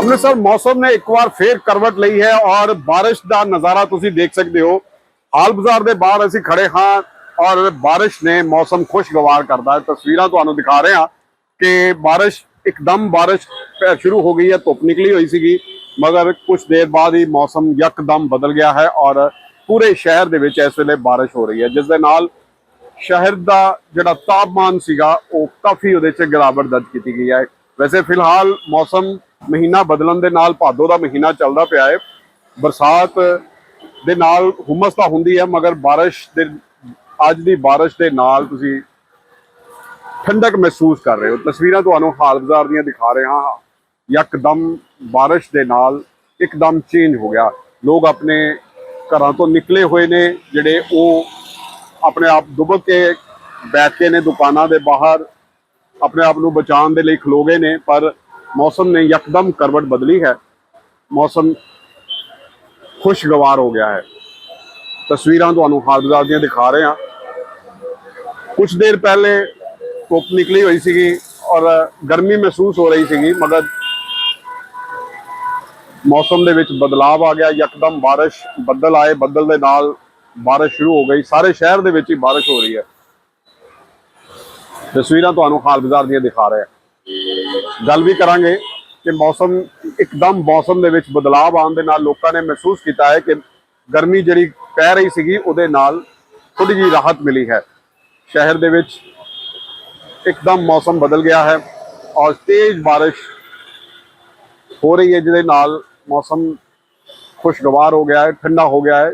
ਅੰਮ੍ਰਿਤਸਰ ਮੌਸਮ ਨੇ ਇੱਕ ਵਾਰ ਫੇਰ ਕਰਵਟ ਲਈ ਹੈ ਔਰ ਬਾਰਿਸ਼ ਦਾ ਨਜ਼ਾਰਾ ਤੁਸੀਂ ਦੇਖ ਸਕਦੇ ਹੋ। ਹਾਲ ਬਾਜ਼ਾਰ ਦੇ ਬਾਹਰ ਅਸੀਂ ਖੜੇ ਹਾਂ ਔਰ ਬਾਰਿਸ਼ ਨੇ ਮੌਸਮ ਖੁਸ਼ਗਵਾਰ ਕਰਦਾ ਹੈ। ਤਸਵੀਰਾਂ ਤੁਹਾਨੂੰ ਦਿਖਾ ਰਹੇ ਹਾਂ ਕਿ ਬਾਰਿਸ਼, ਇੱਕਦਮ ਬਾਰਿਸ਼ ਸ਼ੁਰੂ ਹੋ ਗਈ ਹੈ, ਧੁੱਪ ਨਿਕਲੀ ਹੋਈ ਸੀਗੀ, ਮਗਰ ਕੁਝ ਦੇਰ ਬਾਅਦ ਹੀ ਮੌਸਮ ਯਕਦਮ ਬਦਲ ਗਿਆ ਹੈ ਔਰ ਪੂਰੇ ਸ਼ਹਿਰ ਦੇ ਵਿੱਚ ਇਸ ਵੇਲੇ ਬਾਰਿਸ਼ ਹੋ ਰਹੀ ਹੈ। ਜਿਸ ਦੇ ਨਾਲ ਸ਼ਹਿਰ ਦਾ ਜਿਹੜਾ ਤਾਪਮਾਨ ਸੀਗਾ, ਉਹ ਕਾਫੀ ਉਹਦੇ 'ਚ ਗਿਰਾਵਟ ਦਰਜ ਕੀਤੀ ਗਈ ਹੈ। ਵੈਸੇ ਫਿਲਹਾਲ ਮੌਸਮ ਮਹੀਨਾ ਬਦਲਣ ਦੇ ਨਾਲ ਭਾਦੋ ਦਾ ਮਹੀਨਾ ਚੱਲਦਾ ਪਿਆ ਹੈ। ਬਰਸਾਤ ਦੇ ਨਾਲ ਹੁਮਸ ਤਾਂ ਹੁੰਦੀ ਹੈ, ਮਗਰ ਬਾਰਿਸ਼ ਦੇ, ਅੱਜ ਦੀ ਬਾਰਿਸ਼ ਦੇ ਨਾਲ ਤੁਸੀਂ ਠੰਡਕ ਮਹਿਸੂਸ ਕਰ ਰਹੇ ਹੋ। ਤਸਵੀਰਾਂ ਤੁਹਾਨੂੰ ਹਾਲ ਬਾਜ਼ਾਰ ਦੀਆਂ ਦਿਖਾ ਰਹੇ ਹਾਂ। ਯਕਦਮ ਬਾਰਿਸ਼ ਦੇ ਨਾਲ ਇੱਕਦਮ ਚੇਂਜ ਹੋ ਗਿਆ। ਲੋਕ ਆਪਣੇ ਘਰਾਂ ਤੋਂ ਨਿਕਲੇ ਹੋਏ ਨੇ, ਜਿਹੜੇ ਉਹ ਆਪਣੇ ਆਪ ਡੁੱਬ ਕੇ ਬੈਠ ਕੇ ਨੇ ਦੁਕਾਨਾਂ ਦੇ ਬਾਹਰ, ਆਪਣੇ ਆਪ ਨੂੰ ਬਚਾਉਣ ਦੇ ਲਈ ਖਲੋ ਗਏ ਨੇ, ਪਰ ਮੌਸਮ ਨੇ ਯਕਦਮ ਕਰਵਟ ਬਦਲੀ ਹੈ। ਮੌਸਮ ਖੁਸ਼ਗਵਾਰ ਹੋ ਗਿਆ ਹੈ। ਤਸਵੀਰਾਂ ਤੁਹਾਨੂੰ ਹਾਲ ਬਾਜ਼ਾਰ ਦੀਆਂ ਦਿਖਾ ਰਹੇ ਹਾਂ। ਕੁਝ ਦੇਰ ਪਹਿਲੇ ਧੁੱਪ ਨਿਕਲੀ ਹੋਈ ਸੀਗੀ ਔਰ ਗਰਮੀ ਮਹਿਸੂਸ ਹੋ ਰਹੀ ਸੀਗੀ, ਮਗਰ ਮੌਸਮ ਦੇ ਵਿੱਚ ਬਦਲਾਅ ਆ ਗਿਆ। ਯਕਦਮ ਬਾਰਿਸ਼ ਬੱਦਲ ਆਏ, ਬੱਦਲ ਦੇ ਨਾਲ ਬਾਰਿਸ਼ ਸ਼ੁਰੂ ਹੋ ਗਈ। ਸਾਰੇ ਸ਼ਹਿਰ ਦੇ ਵਿੱਚ ਹੀ ਬਾਰਿਸ਼ ਹੋ ਰਹੀ ਹੈ। ਤਸਵੀਰਾਂ ਤੁਹਾਨੂੰ ਹਾਲ ਬਾਜ਼ਾਰ ਦੀਆਂ ਦਿਖਾ ਰਹੇ ਹਾਂ। ਗੱਲ ਵੀ ਕਰਾਂਗੇ ਕਿ ਮੌਸਮ, ਇੱਕਦਮ ਮੌਸਮ ਦੇ ਵਿੱਚ ਬਦਲਾਅ ਆਉਣ ਦੇ ਨਾਲ ਲੋਕਾਂ ਨੇ ਮਹਿਸੂਸ ਕੀਤਾ ਹੈ ਕਿ ਗਰਮੀ ਜਿਹੜੀ ਪੈ ਰਹੀ ਸੀਗੀ, ਉਹਦੇ ਨਾਲ ਥੋੜੀ ਜਿਹੀ ਰਾਹਤ ਮਿਲੀ ਹੈ। ਸ਼ਹਿਰ ਦੇ ਵਿੱਚ ਇੱਕਦਮ ਮੌਸਮ ਬਦਲ ਗਿਆ ਹੈ ਔਰ ਤੇਜ਼ ਬਾਰਿਸ਼ ਹੋ ਰਹੀ ਹੈ, ਜਿਹਦੇ ਨਾਲ ਮੌਸਮ ਖੁਸ਼ਗਵਾਰ ਹੋ ਗਿਆ ਹੈ, ਠੰਡਾ ਹੋ ਗਿਆ ਹੈ।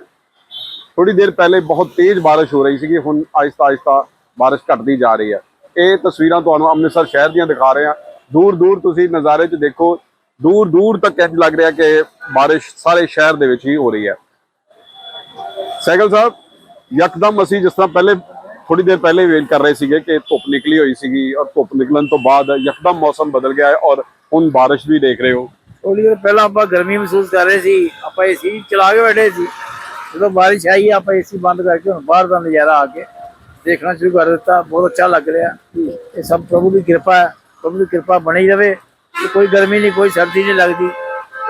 ਥੋੜੀ ਦੇਰ ਪਹਿਲੇ ਬਹੁਤ ਤੇਜ਼ ਬਾਰਿਸ਼ ਹੋ ਰਹੀ ਸੀਗੀ, ਹੁਣ ਆਹਿਸਤਾ ਆਹਿਸਤਾ ਬਾਰਿਸ਼ ਘਟਦੀ ਜਾ ਰਹੀ ਹੈ। ਇਹ ਤਸਵੀਰਾਂ ਤੁਹਾਨੂੰ ਅੰਮ੍ਰਿਤਸਰ ਸ਼ਹਿਰ ਦੀਆਂ ਦਿਖਾ ਰਹੇ ਹਾਂ। ਦੂਰ ਦੂਰ ਤੁਸੀਂ ਨਜ਼ਾਰੇ 'ਚ ਦੇਖੋ, ਦੂਰ ਦੂਰ ਤੱਕ ਇੰਝ ਲੱਗ ਰਿਹਾ ਕਿ ਬਾਰਿਸ਼ ਸਾਰੇ ਸ਼ਹਿਰ ਦੇ ਵਿੱਚ ਹੀ ਹੋ ਰਹੀ ਹੈ। ਸਾਈਕਲ ਸਾਹਿਬ, ਯਕਦਮ ਅਸੀਂ ਜਿਸ ਤਰ੍ਹਾਂ ਪਹਿਲੇ ਥੋੜੀ ਦੇਰ ਪਹਿਲੇ ਵੇਟ ਕਰ ਰਹੇ ਸੀਗੇ ਕਿ ਧੁੱਪ ਨਿਕਲੀ ਹੋਈ ਸੀਗੀ ਔਰ ਧੁੱਪ ਨਿਕਲਣ ਤੋਂ ਬਾਅਦ ਯਕਦਮ ਮੌਸਮ ਬਦਲ ਗਿਆ ਹੈ ਔਰ ਹੁਣ ਬਾਰਿਸ਼ ਵੀ ਦੇਖ ਰਹੇ ਹੋ। ਥੋੜੀ ਦੇਰ ਪਹਿਲਾਂ ਆਪਾਂ ਗਰਮੀ ਮਹਿਸੂਸ ਕਰ ਰਹੇ ਸੀ, ਆਪਾਂ ਏਸੀ ਚਲਾ ਕੇ ਬੈਠੇ ਸੀ। ਜਦੋਂ ਬਾਰਿਸ਼ ਆਈ, ਆਪਾਂ ਏਸੀ ਬੰਦ ਕਰਕੇ ਹੁਣ ਬਾਹਰ ਦਾ ਨਜ਼ਾਰਾ ਆ ਕੇ ਦੇਖਣਾ ਸ਼ੁਰੂ ਕਰ ਦਿੱਤਾ ਬਹੁਤ ਅੱਛਾ ਲੱਗ ਰਿਹਾ। ਇਹ ਸਭ ਪ੍ਰਭੂ ਦੀ ਕਿਰਪਾ ਹੈ ਪ੍ਰਭੂ ਦੀ ਕਿਰਪਾ ਬਣੀ ਰਵੇ ਕੋਈ ਗਰਮੀ ਨਹੀਂ ਕੋਈ ਸਰਦੀ ਨਹੀਂ ਲੱਗਦੀ।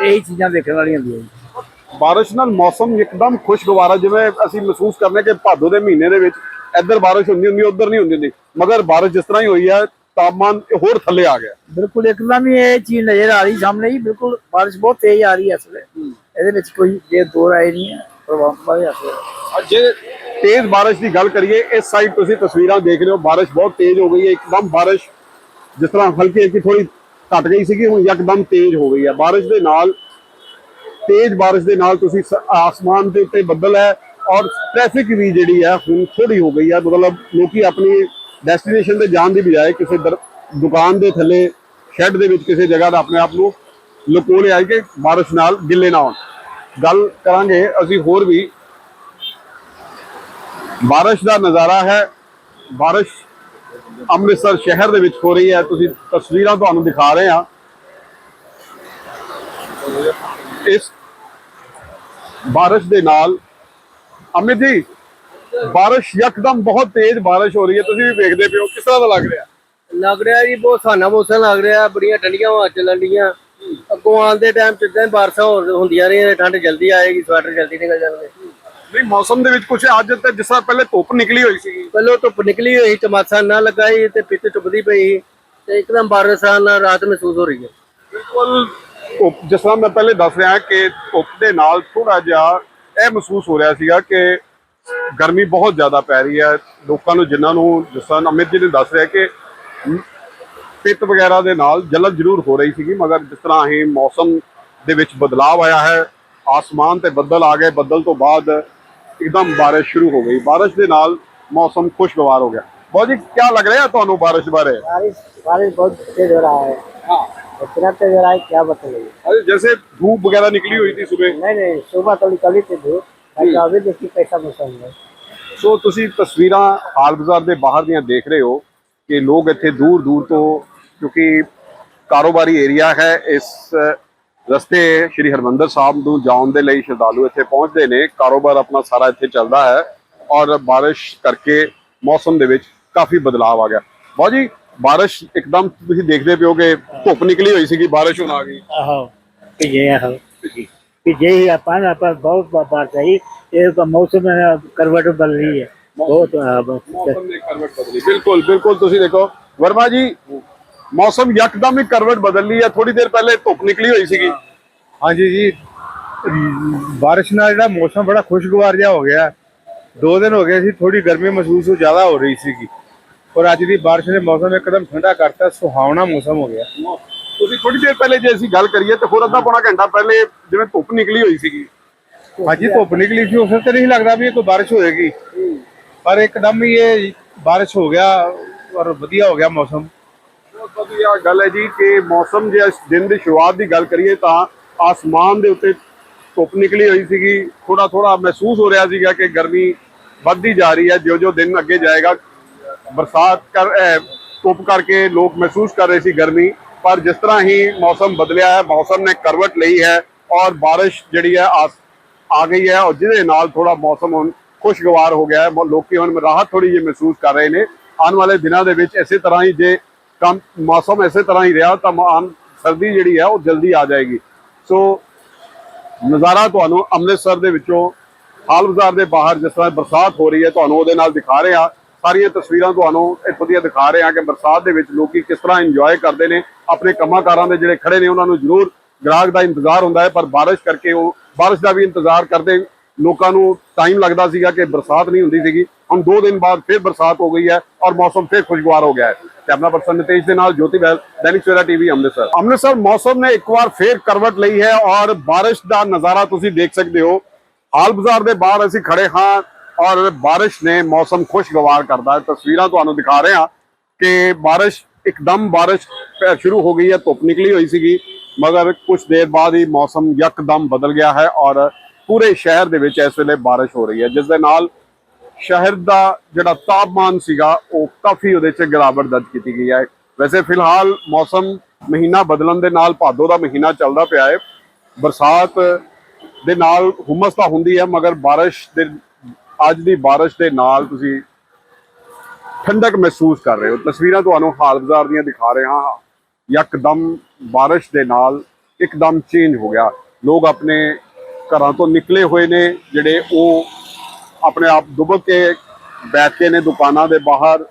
ਇਹੀ ਚੀਜ਼ਾਂ ਦੇਖਣ ਵਾਲੀਆਂ ਹੁੰਦੀਆਂ ਜੀ। ਬਾਰਿਸ਼ ਨਾਲ ਮੌਸਮ ਇੱਕਦਮ ਖੁਸ਼ਗਵਾਰ ਜਿਵੇਂ ਅਸੀਂ ਮਹਿਸੂਸ ਕਰਨੇ ਕਿ ਭਾਦੋ ਦੇ ਮਹੀਨੇ ਦੇ ਵਿੱਚ ਇੱਧਰ ਬਾਰਿਸ਼ ਹੁੰਦੀ ਹੁੰਦੀ ਉੱਧਰ ਨਹੀਂ ਹੁੰਦੀ ਹੁੰਦੀ। ਮਗਰ ਬਾਰਿਸ਼ ਜਿਸ ਤਰ੍ਹਾਂ ਹੀ ਹੋਈ ਹੈ ਤਾਪਮਾਨ ਹੋਰ ਥੱਲੇ ਆ ਗਿਆ। ਬਿਲਕੁਲ ਇੱਕਦਮ ਹੀ ਇਹ ਚੀਜ਼ ਨਜ਼ਰ ਆ ਰਹੀ ਸਾਹਮਣੇ ਹੀ ਬਿਲਕੁਲ ਬਾਰਿਸ਼ ਬਹੁਤ ਤੇਜ਼ ਆ ਰਹੀ ਹੈ ਇਸ ਵੇਲੇ। ਇਹਦੇ ਵਿੱਚ ਕੋਈ ਜੇ ਦੋ ਰਾਏ ਨਹੀਂ ਹੈ ਪ੍ਰਭਾਵ ਬਾਰੇ ਅਸਰ ਔਰ ਜੇ ਤੇਜ਼ ਬਾਰਿਸ਼ ਦੀ ਗੱਲ ਕਰੀਏ, ਇਸ ਸਾਈਡ ਤੁਸੀਂ ਤਸਵੀਰਾਂ ਦੇਖ ਰਹੇ ਹੋ, ਬਾਰਿਸ਼ ਬਹੁਤ ਤੇਜ਼ ਹੋ ਗਈ ਹੈ, ਇੱਕਦਮ ਬਾਰਿਸ਼ ਜਿਸ ਤਰ੍ਹਾਂ ਹਲਕੀ ਹਲਕੀ ਥੋੜੀ ਘਟ ਗਈ ਸੀਗੀ, ਹੁਣ ਇੱਕਦਮ ਤੇਜ਼ ਹੋ ਗਈ ਹੈ। ਬਾਰਿਸ਼ ਦੇ ਨਾਲ, ਤੇਜ਼ ਬਾਰਿਸ਼ ਦੇ ਨਾਲ ਤੁਸੀਂ ਸ- ਆਸਮਾਨ ਦੇ ਉੱਤੇ ਬੱਦਲ ਹੈ ਔਰ ਟ੍ਰੈਫਿਕ ਵੀ ਜਿਹੜੀ ਹੈ ਹੁਣ ਥੋੜੀ ਹੋ ਗਈ ਹੈ। ਮਤਲਬ ਲੋਕੀ ਆਪਣੀ ਡੈਸਟੀਨੇਸ਼ਨ ਤੇ ਜਾਣ ਦੀ ਬਜਾਏ ਕਿਸੇ ਦਰ- ਦੁਕਾਨ ਦੇ ਥੱਲੇ ਸ਼ੈੱਡ ਦੇ ਵਿੱਚ ਕਿਸੇ ਜਗ੍ਹਾ ਦਾ ਆਪਣੇ ਆਪ ਨੂੰ ਲੁਕੋ ਲਿਆ ਕਿ ਬਾਰਿਸ਼ ਨਾਲ ਗਿੱਲੇ ਨਾ ਹੋਣ। ਗੱਲ ਕਰਾਂਗੇ ਅਸੀਂ ਹੋਰ ਵੀ ਬਾਰਿਸ਼ ਦਾ ਨਜ਼ਾਰਾ ਹੈ। ਬਾਰਿਸ਼ ਅੰਮ੍ਰਿਤਸਰ ਸ਼ਹਿਰ ਦੇ ਵਿੱਚ ਹੋ ਰਹੀ ਹੈ। ਤੁਸੀਂ ਤਸਵੀਰਾਂ ਤੁਹਾਨੂੰ ਦਿਖਾ ਰਹੇ ਹਾਂ। ਇਸ ਬਾਰਿਸ਼ ਦੇ ਨਾਲ ਅਮਿਤ ਜੀ, ਬਾਰਿਸ਼ ਯਕਦਮ ਬਹੁਤ ਤੇਜ਼ ਬਾਰਿਸ਼ ਹੋ ਰਹੀ ਹੈ। ਤੁਸੀਂ ਵੀ ਵੇਖਦੇ ਪਿਓ ਕਿਸ ਤਰ੍ਹਾਂ ਦਾ ਲੱਗ ਰਿਹਾ? ਲੱਗ ਰਿਹਾ ਜੀ, ਬਹੁਤ ਸਾਨਾ ਮੌਸਮ ਲੱਗ ਰਿਹਾ। ਬੜੀਆਂ ਠੰਡੀਆਂ ਹਵਾ ਚੱਲਣ ਡੀਆਂ। ਅੱਗੋਂ ਆਉਣ ਦੇ ਟਾਈਮ ਚ ਇਦਾਂ ਬਾਰਸ਼ਾਂ ਹੋਰ ਹੁੰਦੀਆਂ ਰਹੀਆਂ ਠੰਡ ਜਲਦੀ ਆਏਗੀ ਸਵੈਟਰ ਜਲਦੀ ਨਿਕਲ ਜਾਣਗੇ ਨਹੀਂ ਮੌਸਮ ਦੇ ਵਿੱਚ ਕੁਝ ਅੱਜ ਤੇ ਜਿਸ ਤਰ੍ਹਾਂ ਪਹਿਲੇ ਧੁੱਪ ਨਿਕਲੀ ਹੋਈ ਸੀਗੀ ਪਹਿਲੋਂ ਧੁੱਪ ਨਿਕਲੀ ਹੋਈ ਚਮਾਸਾ ਨਾ ਲੱਗਾ ਸੀ ਤੇ ਪਿੱਤ ਚੁੱਭਦੀ ਪਈ ਸੀ ਤੇ ਇੱਕਦਮ ਬਾਰਿਸ਼ਾਂ ਨਾਲ ਰਾਤ ਮਹਿਸੂਸ ਹੋ ਰਹੀ ਹੈ। ਬਿਲਕੁਲ ਧੁੱਪ ਜਿਸ ਤਰ੍ਹਾਂ ਮੈਂ ਪਹਿਲੇ ਦੱਸ ਰਿਹਾ ਕਿ ਧੁੱਪ ਦੇ ਨਾਲ ਥੋੜਾ ਜਿਹਾ ਇਹ ਮਹਿਸੂਸ ਹੋ ਰਿਹਾ ਸੀਗਾ ਕਿ ਗਰਮੀ ਬਹੁਤ ਜ਼ਿਆਦਾ ਪੈ ਰਹੀ ਹੈ। ਲੋਕਾਂ ਨੂੰ ਜਿਨ੍ਹਾਂ ਨੂੰ ਜਿਸ ਤਰ੍ਹਾਂ ਅਮਿਤ ਜੀ ਨੇ ਦੱਸ ਰਿਹਾ ਕਿ ਪਿੱਤ ਵਗੈਰਾ ਦੇ ਨਾਲ ਜਲਨ ਜ਼ਰੂਰ ਹੋ ਰਹੀ ਸੀਗੀ ਮਗਰ ਜਿਸ ਤਰ੍ਹਾਂ ਹੀ ਮੌਸਮ ਦੇ ਵਿੱਚ ਬਦਲਾਅ ਆਇਆ ਹੈ ਆਸਮਾਨ ਤੇ ਬੱਦਲ ਆ ਗਏ। ਬੱਦਲ ਤੋਂ ਬਾਅਦ ਇੱਕਦਮ ਬਾਰਿਸ਼ ਸ਼ੁਰੂ ਹੋ ਗਈ ਬਾਰਿਸ਼ ਦੇ ਨਾਲ ਮੌਸਮ ਖੁਸ਼ਗਵਾਰ ਹੋ ਗਿਆ ਬਹੁਤ ਜੀ ਕੀ ਲੱਗ ਰਿਹਾ ਤੁਹਾਨੂੰ ਬਾਰਿਸ਼ ਬਾਰੇ बारिश बारिश बहुत तेज हो रहा है हाँ इतना तेज हो रहा है क्या बताइए अरे जैसे धूप वगैरह निकली हुई थी सुबह नहीं नहीं सुबह थोड़ी कभी थी धूप बाकी अभी देखिए कैसा मौसम है ਸੋ ਤੁਸੀਂ ਤਸਵੀਰਾਂ ਹਾਲ ਬਾਜ਼ਾਰ ਦੇ ਬਾਹਰ ਦੀਆਂ ਦੇਖ ਰਹੇ ਹੋ ਕਿ ਲੋਕ ਇੱਥੇ ਦੂਰ ਦੂਰ ਤੋਂ ਕਿਉਂਕਿ ਕਾਰੋਬਾਰੀ ਏਰੀਆ ਹੈ ਇਸ ਰਸਤੇ ਸ੍ਰੀ ਹਰਮੰਦਰ ਸਾਹਿਬ ਨੂੰ ਜਾਣ ਦੇ ਲਈ ਸ਼ਰਧਾਲੂ ਇੱਥੇ ਪਹੁੰਚਦੇ ਨੇ। ਕਾਰੋਬਾਰ ਆਪਣਾ ਸਾਰਾ ਇੱਥੇ ਚੱਲਦਾ ਹੈ ਔਰ بارش ਕਰਕੇ ਮੌਸਮ ਦੇ ਵਿੱਚ ਕਾਫੀ ਬਦਲਾਅ ਆ ਗਿਆ। ਬਾਉ ਜੀ بارش ਇੱਕਦਮ ਤੁਸੀਂ ਦੇਖਦੇ ਪਿਓ ਕਿ ਧੁੱਪ ਨਿਕਲੀ ਹੋਈ ਸੀਗੀ بارش ਹੁਣ ਆ ਗਈ। ਆਹੋ ਭਿੱਜੇ ਆਹੋ। ਭਿੱਜੇ ਹੀ ਆਪਾਂ ਆਪਾਂ ਬਹੁਤ ਬਾਰ ਸਹੀ ਇਹ ਮੌਸਮ ਕਰਵਟ ਬਦਲ ਰਹੀ ਹੈ ਬਹੁਤ ਬਿਲਕੁਲ ਬਿਲਕੁਲ ਤੁਸੀਂ ਦੇਖੋ। ਵਰਮਾ ਜੀ ਮੌਸਮ ਯਕਦਮ ਹੀ ਕਰਵਟ ਬਦਲ ਲਈ ਹੈ। ਥੋੜੀ ਦੇਰ ਪਹਿਲੇ ਧੁੱਪ ਨਿਕਲੀ ਹੋਈ ਸੀਗੀ। ਹਾਂਜੀ ਜੀ ਬਾਰਿਸ਼ ਨਾਲ ਜਿਹੜਾ ਮੌਸਮ ਬੜਾ ਖੁਸ਼ਗਵਾਰ ਜਿਹਾ ਹੋ ਗਿਆ। ਦੋ ਦਿਨ ਹੋ ਗਏ ਸੀ ਥੋੜੀ ਗਰਮੀ ਮਹਿਸੂਸ ਹੋ ਜ਼ਿਆਦਾ ਹੋ ਰਹੀ ਸੀਗੀ। ਔਰ ਅੱਜ ਦੀ ਬਾਰਿਸ਼ ਨੇ ਮੌਸਮ ਇੱਕਦਮ ਠੰਡਾ ਕਰਤਾ ਸੁਹਾਵਣਾ ਮੌਸਮ ਹੋ ਗਿਆ। ਤੁਸੀਂ ਥੋੜੀ ਦੇਰ ਪਹਿਲੇ ਜੇ ਅਸੀਂ ਗੱਲ ਕਰੀਏ ਤੇ ਹੋਰ ਅੱਧਾ ਪੌਣਾ ਘੰਟਾ ਪਹਿਲੇ ਜਿਵੇਂ ਧੁੱਪ ਨਿਕਲੀ ਹੋਈ ਸੀਗੀ। ਹਾਂਜੀ ਧੁੱਪ ਨਿਕਲੀ ਸੀ ਉਸ ਤੇ ਨਹੀਂ ਲੱਗਦਾ ਵੀ ਇਹ ਕੋਈ ਬਾਰਿਸ਼ ਹੋਏਗੀ। ਪਰ ਇੱਕਦਮ ਹੀ ਇਹ ਬਾਰਿਸ਼ ਹੋ ਗਿਆ ਔਰ ਵਧੀਆ ਹੋ ਗਿਆ ਮੌਸਮ। ਬਹੁਤ ਵਧੀਆ ਗੱਲ ਹੈ ਜੀ ਕਿ ਮੌਸਮ ਜੇ ਇਸ ਦਿਨ ਦੀ ਸ਼ੁਰੂਆਤ ਦੀ ਗੱਲ ਕਰੀਏ ਤਾਂ ਆਸਮਾਨ ਦੇ ਉੱਤੇ ਧੁੱਪ ਨਿਕਲੀ ਹੋਈ ਸੀਗੀ। ਥੋੜਾ ਥੋੜਾ ਮਹਿਸੂਸ ਹੋ ਰਿਹਾ ਸੀਗਾ ਕਿ ਗਰਮੀ ਵੱਧਦੀ ਜਾ ਰਹੀ ਹੈ। ਜਿਉਂ ਜਿਉਂ ਦਿਨ ਅੱਗੇ ਜਾਏਗਾ, ਬਰਸਾਤ ਕਰ ਧੁੱਪ ਕਰਕੇ ਲੋਕ ਮਹਿਸੂਸ ਕਰ ਰਹੇ ਸੀ ਗਰਮੀ। ਪਰ ਜਿਸ ਤਰ੍ਹਾਂ ਹੀ ਮੌਸਮ ਬਦਲਿਆ ਹੈ, ਮੌਸਮ ਨੇ ਕਰਵਟ ਲਈ ਹੈ ਔਰ ਬਾਰਿਸ਼ ਜਿਹੜੀ ਹੈ ਆ ਗਈ ਹੈ ਔਰ ਜਿਹਦੇ ਨਾਲ ਥੋੜਾ ਮੌਸਮ ਹੁਣ ਖੁਸ਼ਗਵਾਰ ਹੋ ਗਿਆ ਹੈ। ਲੋਕੀ ਹੁਣ ਰਾਹਤ ਥੋੜੀ ਜਿਹੀ ਮਹਿਸੂਸ ਕਰ ਰਹੇ ਨੇ। ਆਉਣ ਵਾਲੇ ਦਿਨਾਂ ਦੇ ਵਿੱਚ ਇਸੇ ਤਰ੍ਹਾਂ ਹੀ ਜੇ ਕੰਮ ਮੌਸਮ ਇਸੇ ਤਰ੍ਹਾਂ ਹੀ ਰਿਹਾ ਤਾਂ ਮ- ਸਰਦੀ ਜਿਹੜੀ ਹੈ ਉਹ ਜਲਦੀ ਆ ਜਾਏਗੀ। ਸੋ ਨਜ਼ਾਰਾ ਤੁਹਾਨੂੰ ਅੰਮ੍ਰਿਤਸਰ ਦੇ ਵਿੱਚੋਂ ਹਾਲ ਬਾਜ਼ਾਰ ਦੇ ਬਾਹਰ ਜਿਸ ਤਰ੍ਹਾਂ ਬਰਸਾਤ ਹੋ ਰਹੀ ਹੈ ਤੁਹਾਨੂੰ ਉਹਦੇ ਨਾਲ ਦਿਖਾ ਰਹੇ। ਹਾਂ ਸਾਰੀਆਂ ਤਸਵੀਰਾਂ ਤੁਹਾਨੂੰ ਇੱਥੋਂ ਦੀਆਂ ਦਿਖਾ ਰਹੇ ਹਾਂ ਕਿ ਬਰਸਾਤ ਦੇ ਵਿੱਚ ਲੋਕੀ ਕਿਸ ਤਰ੍ਹਾਂ ਇੰਜੋਏ ਕਰਦੇ ਨੇ। ਆਪਣੇ ਕੰਮਾਂ ਕਾਰਾਂ ਦੇ ਜਿਹੜੇ ਖੜੇ ਨੇ, ਉਹਨਾਂ ਨੂੰ ਜ਼ਰੂਰ ਗ੍ਰਾਹਕ ਦਾ ਇੰਤਜ਼ਾਰ ਹੁੰਦਾ ਹੈ, ਪਰ ਬਾਰਿਸ਼ ਕਰਕੇ ਉਹ ਬਾਰਿਸ਼ ਦਾ ਵੀ ਇੰਤਜ਼ਾਰ ਕਰਦੇ ਲੋਕਾਂ ਨੂੰ ਟਾਈਮ ਲੱਗਦਾ ਸੀਗਾ ਕਿ ਬਰਸਾਤ ਨਹੀਂ ਹੁੰਦੀ ਸੀਗੀ। ਹੁਣ 2 ਦਿਨ ਬਾਅਦ ਫਿਰ ਬਰਸਾਤ ਹੋ ਗਈ ਹੈ ਔਰ ਮੌਸਮ ਫਿਰ ਖੁਸ਼ਗਵਾਰ ਹੋ ਗਿਆ ਹੈ। ਕੈਮਰਾ ਪਰਸਨ ਨਿਤੇਸ਼ ਦੇ ਨਾਲ ਜੋਤੀ ਬੈਲ ਦੈਨਿਕ ਸਵੇਰਾ ਟੀਵੀ, ਅੰਮ੍ਰਿਤਸਰ। ਅੰਮ੍ਰਿਤਸਰ ਮੌਸਮ ਨੇ ਇੱਕ ਵਾਰ ਫਿਰ ਕਰਵਟ ਲਈ ਹੈ ਔਰ ਬਾਰਿਸ਼ ਦਾ ਨਜ਼ਾਰਾ ਤੁਸੀਂ ਦੇਖ ਸਕਦੇ ਹੋ। ਹਾਲ ਬਾਜ਼ਾਰ ਦੇ ਬਾਹਰ ਅਸੀਂ ਖੜੇ ਹਾਂ ਔਰ ਬਾਰਿਸ਼ ਨੇ ਮੌਸਮ ਖੁਸ਼ਗਵਾਰ ਕਰਦਾ ਹੈ। ਤਸਵੀਰਾਂ ਤੁਹਾਨੂੰ ਦਿਖਾ ਰਹੇ ਹਾਂ ਕਿ ਬਾਰਿਸ਼, ਇੱਕਦਮ ਬਾਰਿਸ਼ ਸ਼ੁਰੂ ਹੋ ਗਈ ਹੈ, ਧੁੱਪ ਨਿਕਲੀ ਹੋਈ ਸੀਗੀ। ਮਗਰ ਕੁਝ ਦੇਰ ਬਾਅਦ ਹੀ ਮੌਸਮ ਯਕਦਮ ਬਦਲ ਗਿਆ ਹੈ ਔਰ ਪੂਰੇ ਸ਼ਹਿਰ ਦੇ ਵਿੱਚ ਇਸ ਵੇਲੇ ਬਾਰਿਸ਼ ਹੋ ਰਹੀ ਹੈ, ਜਿਸ ਦੇ ਨਾਲ ਸ਼ਹਿਰ ਦਾ ਜਿਹੜਾ ਤਾਪਮਾਨ ਸੀਗਾ, ਉਹ ਕਾਫੀ ਉਹਦੇ 'ਚ ਗਿਰਾਵਟ ਦਰਜ ਕੀਤੀ ਗਈ ਹੈ। ਵੈਸੇ ਫਿਲਹਾਲ ਮੌਸਮ ਮਹੀਨਾ ਬਦਲਣ ਦੇ ਨਾਲ ਭਾਦੋ ਦਾ ਮਹੀਨਾ ਚੱਲਦਾ ਪਿਆ ਹੈ। ਬਰਸਾਤ ਦੇ ਨਾਲ ਹੁਮਸ ਤਾਂ ਹੁੰਦੀ ਹੈ, ਮਗਰ ਬਾਰਿਸ਼ ਦੇ, ਅੱਜ ਦੀ ਬਾਰਿਸ਼ ਦੇ ਨਾਲ ਤੁਸੀਂ ਠੰਡਕ ਮਹਿਸੂਸ ਕਰ ਰਹੇ ਹੋ। ਤਸਵੀਰਾਂ ਤੁਹਾਨੂੰ ਹਾਲ ਬਾਜ਼ਾਰ ਦੀਆਂ ਦਿਖਾ ਰਹੇ ਹਾਂ। ਯਕਦਮ ਬਾਰਿਸ਼ ਦੇ ਨਾਲ ਇੱਕਦਮ ਚੇਂਜ ਹੋ ਗਿਆ। ਲੋਕ ਆਪਣੇ ਘਰਾਂ ਤੋਂ ਨਿਕਲੇ ਹੋਏ ਨੇ, ਜਿਹੜੇ ਉਹ ਆਪਣੇ ਆਪ ਡੁੱਬ ਕੇ ਬੈਠੇ ਨੇ ਦੁਕਾਨਾਂ ਦੇ ਬਾਹਰ,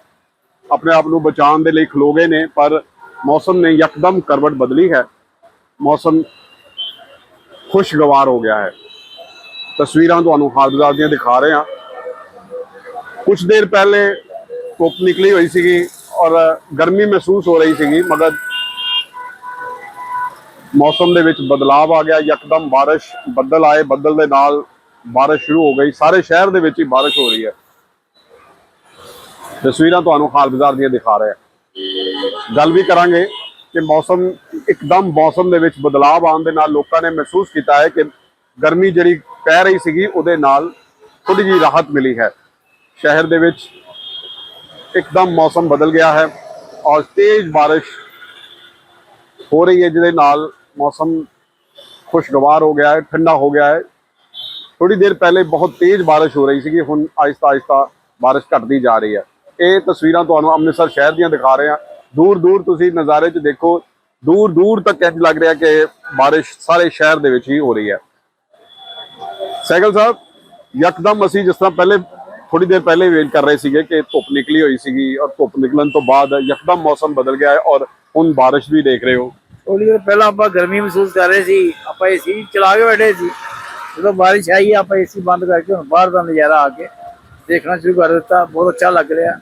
ਆਪਣੇ ਆਪ ਨੂੰ ਬਚਾਉਣ ਦੇ ਲਈ ਖਲੋ ਗਏ ਨੇ, ਪਰ ਮੌਸਮ ਨੇ ਯਕਦਮ ਕਰਵਟ ਬਦਲੀ ਹੈ। ਮੌਸਮ ਖੁਸ਼ਗਵਾਰ ਹੋ ਗਿਆ ਹੈ। ਤਸਵੀਰਾਂ ਤੁਹਾਨੂੰ ਹਾਲ ਦੀਆਂ ਦਿਖਾ ਰਹੇ ਹਾਂ। ਕੁਝ ਦੇਰ ਪਹਿਲੇ ਧੁੱਪ ਨਿਕਲੀ ਹੋਈ ਸੀਗੀ ਔਰ ਗਰਮੀ ਮਹਿਸੂਸ ਹੋ ਰਹੀ ਸੀਗੀ, ਮਗਰ ਮੌਸਮ ਦੇ ਵਿੱਚ ਬਦਲਾਅ ਆ ਗਿਆ, ਯਕਦਮ ਬਾਰਿਸ਼ ਬੱਦਲ ਆਏ, ਬੱਦਲ ਦੇ ਨਾਲ ਬਾਰਿਸ਼ ਸ਼ੁਰੂ ਹੋ ਗਈ, ਸਾਰੇ ਸ਼ਹਿਰ ਦੇ ਵਿੱਚ ਹੀ ਬਾਰਿਸ਼ ਹੋ ਰਹੀ ਹੈ। ਤਸਵੀਰਾਂ ਤੁਹਾਨੂੰ ਹਾਲ ਬਾਜ਼ਾਰ ਦੀਆਂ ਦਿਖਾ ਰਿਹਾ ਗੱਲ ਵੀ ਕਰਾਂਗੇ ਕਿ ਮੌਸਮ, ਇੱਕਦਮ ਮੌਸਮ ਦੇ ਵਿੱਚ ਬਦਲਾਅ ਆਉਣ ਦੇ ਨਾਲ ਲੋਕਾਂ ਨੇ ਮਹਿਸੂਸ ਕੀਤਾ ਹੈ ਕਿ ਗਰਮੀ ਜਿਹੜੀ ਪੈ ਰਹੀ ਸੀਗੀ, ਉਹਦੇ ਨਾਲ ਥੋੜੀ ਜਿਹੀ ਰਾਹਤ ਮਿਲੀ ਹੈ। ਸ਼ਹਿਰ ਦੇ ਵਿੱਚ ਇੱਕਦਮ ਮੌਸਮ ਬਦਲ ਗਿਆ ਹੈ ਔਰ ਤੇਜ਼ ਬਾਰਿਸ਼ ਹੋ ਰਹੀ ਹੈ, ਜਿਹਦੇ ਨਾਲ ਮੌਸਮ ਖੁਸ਼ਗਵਾਰ ਹੋ ਗਿਆ ਹੈ, ਠੰਡਾ ਹੋ ਗਿਆ ਹੈ। ਥੋੜੀ ਦੇਰ ਪਹਿਲੇ ਬਹੁਤ ਤੇਜ਼ ਬਾਰਿਸ਼ ਹੋ ਰਹੀ ਸੀਗੀ, ਹੁਣ ਆਇਸਤਾ ਆਹਿਸਤਾ ਬਾਰਿਸ਼ ਘਟਦੀ ਜਾ ਰਹੀ ਹੈ। ਇਹ ਤਸਵੀਰਾਂ ਤੁਹਾਨੂੰ ਅੰਮ੍ਰਿਤਸਰ ਸ਼ਹਿਰ ਦੀਆਂ ਦਿਖਾ ਰਹੇ ਹਾਂ। ਦੂਰ ਦੂਰ ਤੁਸੀਂ ਨਜ਼ਾਰੇ 'ਚ ਦੇਖੋ, ਦੂਰ ਦੂਰ ਤੱਕ ਇੰਝ ਲੱਗ ਰਿਹਾ ਕਿ ਬਾਰਿਸ਼ ਸਾਰੇ ਸ਼ਹਿਰ ਦੇ ਵਿੱਚ ਹੀ ਹੋ ਰਹੀ ਹੈ। ਸੈਗਲ ਸਾਹਿਬ, ਯਕਦਮ ਅਸੀਂ ਜਿਸ ਤਰ੍ਹਾਂ ਪਹਿਲੇ ਥੋੜੀ ਦੇਰ ਪਹਿਲੇ ਵੇਟ ਕਰ ਰਹੇ ਸੀਗੇ ਕਿ ਧੁੱਪ ਨਿਕਲੀ ਹੋਈ ਸੀਗੀ ਔਰ ਧੁੱਪ ਨਿਕਲਣ ਤੋਂ ਬਾਅਦ ਯਕਦਮ ਮੌਸਮ ਬਦਲ ਗਿਆ ਹੈ ਔਰ ਹੁਣ ਬਾਰਿਸ਼ ਵੀ ਦੇਖ ਰਹੇ ਹੋ। ਥੋੜੀ ਦੇਰ ਪਹਿਲਾਂ ਆਪਾਂ ਗਰਮੀ ਮਹਿਸੂਸ ਕਰ ਰਹੇ ਸੀ, ਆਪਾਂ ਏਸੀ ਚਲਾ ਕੇ ਬੈਠੇ ਸੀ। ਜਦੋਂ ਬਾਰਿਸ਼ ਆਈ, ਆਪਾਂ ਏਸੀ ਬੰਦ ਕਰਕੇ ਹੁਣ ਬਾਹਰ ਦਾ ਨਜ਼ਾਰਾ ਆ ਕੇ ਦੇਖਣਾ ਸ਼ੁਰੂ ਕਰ ਦਿੱਤਾ। ਬਹੁਤ ਅੱਛਾ ਲੱਗ ਰਿਹਾ।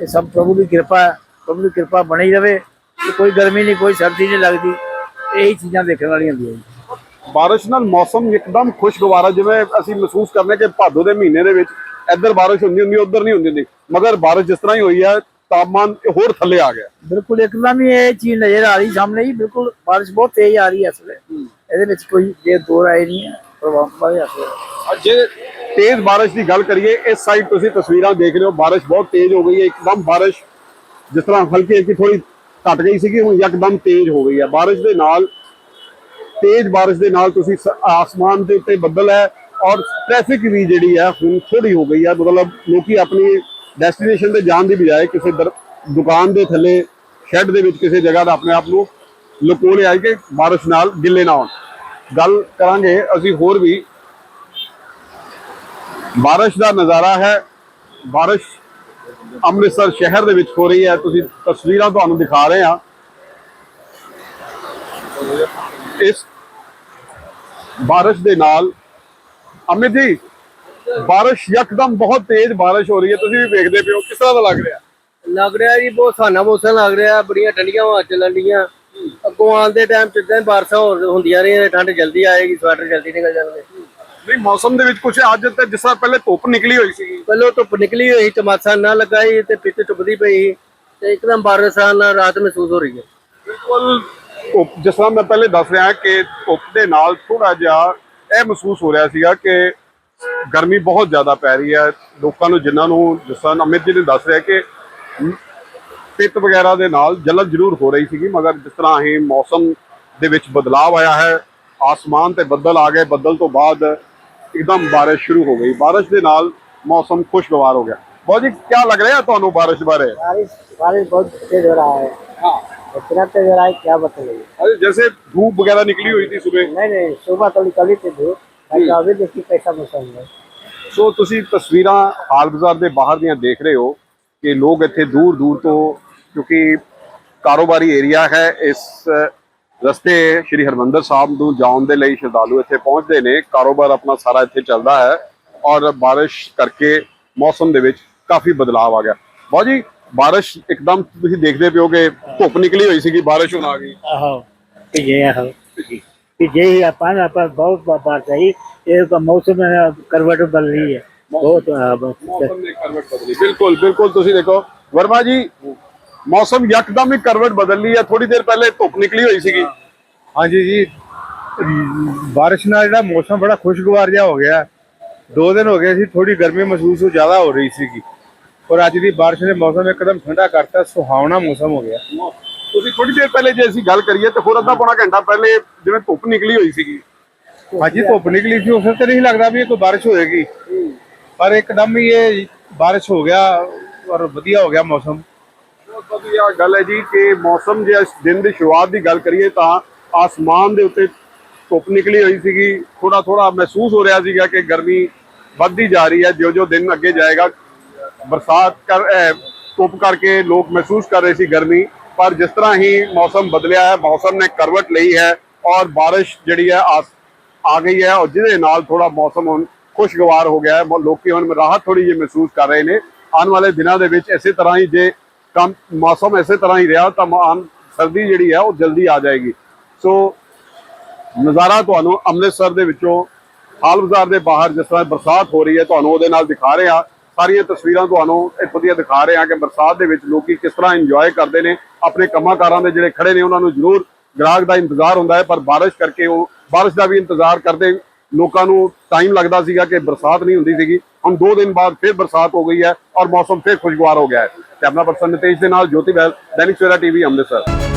ਇਹ ਸਭ ਪ੍ਰਭੂ ਦੀ ਕਿਰਪਾ ਹੈ। ਪ੍ਰਭੂ ਦੀ ਕਿਰਪਾ ਬਣੀ ਰਵੇ। ਕੋਈ ਗਰਮੀ ਨਹੀਂ, ਕੋਈ ਸਰਦੀ ਨਹੀਂ ਲੱਗਦੀ। ਇਹੀ ਚੀਜ਼ਾਂ ਦੇਖਣ ਵਾਲੀਆਂ ਹੁੰਦੀਆਂ ਜੀ। ਬਾਰਿਸ਼ ਨਾਲ ਮੌਸਮ ਇੱਕਦਮ ਖੁਸ਼ਗਵਾਰ ਜਿਵੇਂ ਅਸੀਂ ਮਹਿਸੂਸ ਕਰਨੇ ਕਿ ਭਾਦੋ ਦੇ ਮਹੀਨੇ ਦੇ ਵਿੱਚ ਇੱਧਰ ਬਾਰਿਸ਼ ਹੁੰਦੀ ਹੁੰਦੀ, ਉੱਧਰ ਨਹੀਂ ਹੁੰਦੀ ਮਗਰ ਬਾਰਿਸ਼ ਜਿਸ ਤਰ੍ਹਾਂ ਹੀ ਹੋਈ ਹੈ ਤਾਪਮਾਨ ਹੋਰ ਥੱਲੇ ਆ ਗਿਆ। ਬਿਲਕੁਲ ਇੱਕਦਮ ਹੀ ਇਹ ਚੀਜ਼ ਨਜ਼ਰ ਆ ਰਹੀ ਸਾਹਮਣੇ ਹੀ ਬਿਲਕੁਲ ਬਾਰਿਸ਼ ਬਹੁਤ ਤੇਜ਼ ਆ ਰਹੀ ਹੈ ਇਸ ਵੇਲੇ। ਇਹਦੇ ਵਿੱਚ ਕੋਈ ਜੇ ਦੋ ਰਾਏ ਨਹੀਂ ਹੈ ਪ੍ਰਭਾਵ ਅਸਰ ਅੱਜ ਜੇ ਤੇਜ਼ ਬਾਰਿਸ਼ ਦੀ ਗੱਲ ਕਰੀਏ ਇਸ ਸਾਈਡ ਤੁਸੀਂ ਤਸਵੀਰਾਂ ਦੇਖ ਰਹੇ ਹੋ ਬਾਰਿਸ਼ ਬਹੁਤ ਤੇਜ਼ ਹੋ ਗਈ ਹੈ ਇੱਕਦਮ ਬਾਰਿਸ਼ ਜਿਸ ਤਰ੍ਹਾਂ ਹਲਕੀ ਹਲਕੀ ਥੋੜੀ ਘਟ ਗਈ ਸੀਗੀ ਹੁਣ ਇੱਕਦਮ ਤੇਜ਼ ਹੋ ਗਈ ਹੈ। ਬਾਰਿਸ਼ ਦੇ ਨਾਲ ਤੇਜ਼ ਬਾਰਿਸ਼ ਦੇ ਨਾਲ ਤੁਸੀਂ ਆਸਮਾਨ ਦੇ ਉੱਤੇ ਬੱਦਲ ਹੈ ਔਰ ਟ੍ਰੈਫਿਕ ਵੀ ਜਿਹੜੀ ਹੈ ਹੁਣ ਥੋੜੀ ਹੋ ਗਈ ਹੈ। ਮਤਲਬ ਲੋਕੀ ਆਪਣੀ ਡੈਸਟੀਨੇਸ਼ਨ ਤੇ ਜਾਣ ਦੀ ਬਜਾਏ ਕਿਸੇ ਦੁਕਾਨ ਦੇ ਥੱਲੇ ਸ਼ੈੱਡ ਦੇ ਵਿੱਚ ਕਿਸੇ ਜਗ੍ਹਾ ਦਾ ਆਪਣੇ ਆਪ ਨੂੰ ਲੁਕੋ ਲਿਆਏ ਕਿ ਬਾਰਿਸ਼ ਨਾਲ ਗਿੱਲੇ ਨਾ ਹੋਣ। ਗੱਲ ਕਰਾਂਗੇ ਅਸੀਂ ਹੋਰ ਵੀ। ਬਾਰਿਸ਼ ਦਾ ਨਜ਼ਾਰਾ ਹੈ। ਬਾਰਿਸ਼ ਅੰਮ੍ਰਿਤਸਰ ਸ਼ਹਿਰ ਦੇ ਵਿੱਚ ਹੋ ਰਹੀ ਹੈ। ਤੁਸੀਂ ਤਸਵੀਰਾਂ ਤੁਹਾਨੂੰ ਦਿਖਾ ਰਹੇ ਹਾਂ। ਇਸ ਬਾਰਿਸ਼ ਦੇ ਨਾਲ, ਅਮਿਤ ਜੀ ਬਾਰਿਸ਼ ਯਕਦਮ ਬਹੁਤ ਤੇਜ਼ ਬਾਰਿਸ਼ ਹੋ ਰਹੀ ਹੈ। ਤੁਸੀਂ ਵੀ ਵੇਖਦੇ ਪਿਓ ਕਿਸ ਤਰ੍ਹਾਂ ਦਾ ਲੱਗ ਰਿਹਾ? ਲੱਗ ਰਿਹਾ ਜੀ ਬਹੁਤ ਸਾਨਾ ਮੌਸਮ ਲੱਗ ਰਿਹਾ ਬੜੀਆਂ ਠੰਡੀਆਂ ਹਵਾ ਚੱਲਣ ਡੀਆਂ। ਅੱਗੋਂ ਆਉਣ ਦੇ ਟਾਈਮ ਚ ਇਦਾਂ ਬਾਰਿਸ਼ਾਂ ਹੋਰ ਹੁੰਦੀਆਂ ਰਹੀਆਂ ਠੰਡ ਜਲਦੀ ਆਏਗੀ ਸਵੈਟਰ ਜਲਦੀ ਨਿਕਲ ਜਾਣਗੇ। ਨਹੀਂ ਮੌਸਮ ਦੇ ਵਿੱਚ ਕੁਝ ਅੱਜ ਤੇ ਜਿਸ ਤਰ੍ਹਾਂ ਪਹਿਲੇ ਧੁੱਪ ਨਿਕਲੀ ਹੋਈ ਸੀਗੀ। ਪਹਿਲੋਂ ਧੁੱਪ ਨਿਕਲੀ ਹੋਈ ਚਮਾਸਾ ਨਾ ਲੱਗਾ ਸੀ ਤੇ ਪਿੱਤ ਚੁੱਪਦੀ ਪਈ ਸੀ ਤੇ ਇੱਕਦਮ ਬਾਰਿਸ਼ ਨਾਲ ਰਾਤ ਮਹਿਸੂਸ ਹੋ ਰਹੀ ਹੈ। ਬਿਲਕੁਲ ਜਿਸ ਤਰ੍ਹਾਂ ਮੈਂ ਪਹਿਲੇ ਦੱਸ ਰਿਹਾ ਕਿ ਧੁੱਪ ਦੇ ਨਾਲ ਥੋੜਾ ਜਿਹਾ ਇਹ ਮਹਿਸੂਸ ਹੋ ਰਿਹਾ ਸੀਗਾ ਕਿ ਗਰਮੀ ਬਹੁਤ ਜ਼ਿਆਦਾ ਪੈ ਰਹੀ ਹੈ ਲੋਕਾਂ ਨੂੰ ਜਿਨ੍ਹਾਂ ਨੂੰ ਜਿਸ ਤਰ੍ਹਾਂ ਅਮਿਤ ਜੀ ਨੇ ਦੱਸ ਰਿਹਾ ਕਿ ਪਿੱਤ ਵਗੈਰਾ ਦੇ ਨਾਲ ਜਲਨ ਜ਼ਰੂਰ ਹੋ ਰਹੀ ਸੀਗੀ ਮਗਰ ਜਿਸ ਤਰ੍ਹਾਂ ਹੀ ਮੌਸਮ ਦੇ ਵਿੱਚ ਬਦਲਾਅ ਆਇਆ ਹੈ ਆਸਮਾਨ ਤੇ ਬੱਦਲ ਆ ਗਏ ਬੱਦਲ ਤੋਂ ਬਾਅਦ ਇੱਕਦਮ ਬਾਰਿਸ਼ ਸ਼ੁਰੂ ਹੋ ਗਈ ਬਾਰਿਸ਼ ਦੇ ਨਾਲ ਮੌਸਮ ਖੁਸ਼ਗਵਾਰ ਹੋ ਗਿਆ ਬਹੁਤ ਜੀ ਕੀ ਲੱਗ ਰਿਹਾ ਤੁਹਾਨੂੰ ਬਾਰਿਸ਼ ਬਾਰੇ बारिश बारिश बहुत तेज हो रहा है हाँ इतना तेज हो रहा है क्या बताइए अरे जैसे धूप वगैरह निकली हुई थी सुबह नहीं नहीं सुबह तो निकली थी धूप ਸੋ ਤੁਸੀਂ ਤਸਵੀਰਾਂ ਹਾਲ ਬਾਜ਼ਾਰ ਦੇ ਬਾਹਰ ਦੀਆਂ ਦੇਖ ਰਹੇ ਹੋ ਕਿ ਲੋਕ ਇੱਥੇ ਦੂਰ ਦੂਰ ਤੋਂ ਕਿਉਂਕਿ ਕਾਰੋਬਾਰੀ ਏਰੀਆ ਹੈ ਇਸ ਰਸਤੇ ਸ਼੍ਰੀ ਹਰਮੰਦਰ ਸਾਹਿਬ ਨੂੰ ਜਾਣ ਦੇ ਲਈ ਸ਼ਰਧਾਲੂ ਇੱਥੇ ਪਹੁੰਚਦੇ ਨੇ। ਕਾਰੋਬਾਰ ਆਪਣਾ ਸਾਰਾ ਇੱਥੇ ਚੱਲਦਾ ਹੈ ਔਰ بارش ਕਰਕੇ ਮੌਸਮ ਦੇ ਵਿੱਚ ਕਾਫੀ ਬਦਲਾਅ ਆ ਗਿਆ। ਬਹੁਤ ਜੀ بارش ਇੱਕਦਮ ਤੁਸੀਂ ਦੇਖਦੇ ਪਿਓ ਕਿ ਧੁੱਪ ਨਿਕਲੀ ਹੋਈ ਸੀਗੀ بارش ਹੁਣ ਆ ਗਈ। ਆਹੋ ਠੀਕ ਹੈ ਆਹੋ। कि जे ही अपन अपन बहुत बार सही एक मौसम करवट बदल रही है। ਬਹੁਤ ਮੌਸਮ ਨੇ ਬਿਲਕੁਲ ਬਿਲਕੁਲ ਤੁਸੀਂ ਦੇਖੋ ਵਰਮਾ ਜੀ ਮੌਸਮ ਯਕਦਮ ਹੀ ਕਰਵਟ ਬਦਲ ਲਈ ਹੈ ਥੋੜੀ ਦੇਰ ਪਹਿਲੇ ਧੁੱਪ ਨਿਕਲੀ ਹੋਈ ਸੀਗੀ ਹਾਂਜੀ ਜੀ ਬਾਰਿਸ਼ ਨਾਲ ਜਿਹੜਾ ਮੌਸਮ ਬੜਾ ਖੁਸ਼ਗਵਾਰ ਜਿਹਾ ਹੋ ਗਿਆ ਦੋ ਦਿਨ ਹੋ ਗਏ ਸੀ ਥੋੜੀ ਗਰਮੀ ਮਹਿਸੂਸ ਹੋ ਜ਼ਿਆਦਾ ਹੋ ਰਹੀ ਸੀਗੀ ਔਰ ਅੱਜ ਦੀ ਬਾਰਿਸ਼ ਨੇ ਮੌਸਮ ਇੱਕਦਮ ਠੰਡਾ ਕਰਤਾ ਸੁਹਾਵਣਾ ਮੌਸਮ ਹੋ ਗਿਆ ਤੁਸੀਂ ਥੋੜੀ ਦੇਰ ਪਹਿਲੇ ਜੇ ਅਸੀਂ ਗੱਲ ਕਰੀਏ ਤਾਂ ਹੋਰ ਅੱਧਾ ਪੌਣਾ ਘੰਟਾ ਪਹਿਲੇ ਜਿਵੇਂ ਧੁੱਪ ਨਿਕਲੀ ਹੋਈ ਸੀਗੀ। ਹਾਂਜੀ ਧੁੱਪ ਨਿਕਲੀ ਸੀ ਉਸ ਤੇ ਨਹੀਂ ਲੱਗਦਾ ਵੀ ਇਹ ਕੋਈ ਬਾਰਿਸ਼ ਹੋਏਗੀ। ਪਰ ਇੱਕਦਮ ਹੀ ਇਹ ਬਾਰਿਸ਼ ਹੋ ਗਿਆ ਔਰ ਵਧੀਆ ਹੋ ਗਿਆ ਮੌਸਮ। ਬਹੁਤ ਵਧੀਆ ਗੱਲ ਹੈ ਜੀ ਕਿ ਮੌਸਮ ਜੇ ਇਸ ਦਿਨ ਦੀ ਸ਼ੁਰੂਆਤ ਦੀ ਗੱਲ ਕਰੀਏ ਤਾਂ ਆਸਮਾਨ ਦੇ ਉੱਤੇ ਧੁੱਪ ਨਿਕਲੀ ਹੋਈ ਸੀਗੀ। ਥੋੜਾ ਥੋੜਾ ਮਹਿਸੂਸ ਹੋ ਰਿਹਾ ਸੀਗਾ ਕਿ ਗਰਮੀ ਵੱਧਦੀ ਜਾ ਰਹੀ ਹੈ। ਜਿਉਂ ਜਿਉਂ ਦਿਨ ਅੱਗੇ ਜਾਏਗਾ ਬਰਸਾਤ ਕਰ ਧੁੱਪ ਕਰਕੇ ਲੋਕ ਮਹਿਸੂਸ ਕਰ ਰਹੇ ਸੀ ਗਰਮੀ। ਪਰ ਜਿਸ ਤਰ੍ਹਾਂ ਹੀ ਮੌਸਮ ਬਦਲਿਆ ਹੈ, ਮੌਸਮ ਨੇ ਕਰਵਟ ਲਈ ਹੈ ਔਰ ਬਾਰਿਸ਼ ਜਿਹੜੀ ਹੈ ਆਸ- ਆ ਗਈ ਹੈ ਔਰ ਜਿਹਦੇ ਨਾਲ ਥੋੜਾ ਮੌਸਮ ਹੁਣ ਖੁਸ਼ਗਵਾਰ ਹੋ ਗਿਆ ਹੈ, ਮ- ਲੋਕੀ ਹੁਣ ਰਾਹਤ ਥੋੜੀ ਜਿਹੀ ਮਹਿਸੂਸ ਕਰ ਰਹੇ ਨੇ। ਆਉਣ ਵਾਲੇ ਦਿਨਾਂ ਦੇ ਵਿੱਚ ਇਸੇ ਤਰ੍ਹਾਂ ਹੀ ਜੇ ਕੰਮ, ਮੌਸਮ ਇਸੇ ਤਰ੍ਹਾਂ ਹੀ ਰਿਹਾ ਤਾਂ ਸਰਦੀ ਜਿਹੜੀ ਹੈ ਉਹ ਜਲਦੀ ਆ ਜਾਏਗੀ। ਸੋ ਨਜ਼ਾਰਾ ਤੁਹਾਨੂੰ ਅੰਮ੍ਰਿਤਸਰ ਦੇ ਵਿੱਚੋਂ, ਹਾਲ ਬਾਜ਼ਾਰ ਦੇ ਬਾਹਰ ਜਿਸ ਤਰ੍ਹਾਂ ਬਰਸਾਤ ਹੋ ਰਹੀ ਹੈ, ਤੁਹਾਨੂੰ ਉਹਦੇ ਨਾਲ ਦਿਖਾ ਰਿਹਾ। ਸਾਰੀਆਂ ਤਸਵੀਰਾਂ ਤੁਹਾਨੂੰ ਇੱਥੋਂ ਦੀਆਂ ਦਿਖਾ ਰਹੇ ਹਾਂ ਕਿ ਬਰਸਾਤ ਦੇ ਵਿੱਚ ਲੋਕੀ ਕਿਸ ਤਰ੍ਹਾਂ ਇੰਜੋਏ ਕਰਦੇ ਨੇ, ਆਪਣੇ ਕੰਮਾਂ ਕਾਰਾਂ ਦੇ ਜਿਹੜੇ ਖੜੇ ਨੇ, ਉਹਨਾਂ ਨੂੰ ਜ਼ਰੂਰ ਗ੍ਰਾਹਕ ਦਾ ਇੰਤਜ਼ਾਰ ਹੁੰਦਾ ਹੈ, ਪਰ ਬਾਰਿਸ਼ ਕਰਕੇ ਉਹ, ਬਾਰਿਸ਼ ਦਾ ਵੀ ਇੰਤਜ਼ਾਰ ਕਰਦੇ ਲੋਕਾਂ ਨੂੰ ਟਾਈਮ ਲੱਗਦਾ ਸੀਗਾ ਕਿ ਬਰਸਾਤ ਨਹੀਂ ਹੁੰਦੀ ਸੀਗੀ। ਹੁਣ 2 ਦਿਨ ਬਾਅਦ ਫਿਰ ਬਰਸਾਤ ਹੋ ਗਈ ਹੈ ਔਰ ਮੌਸਮ ਫਿਰ ਖੁਸ਼ਗਵਾਰ ਹੋ ਗਿਆ ਹੈ। ਕੈਮਰਾ ਪਰਸਨ ਨਿਤੇਸ਼ ਦੇ ਨਾਲ ਜੋਤੀ ਬੈਲ ਦੈਨਿਕ ਸਵੇਰਾ ਟੀਵੀ, ਅੰਮ੍ਰਿਤਸਰ।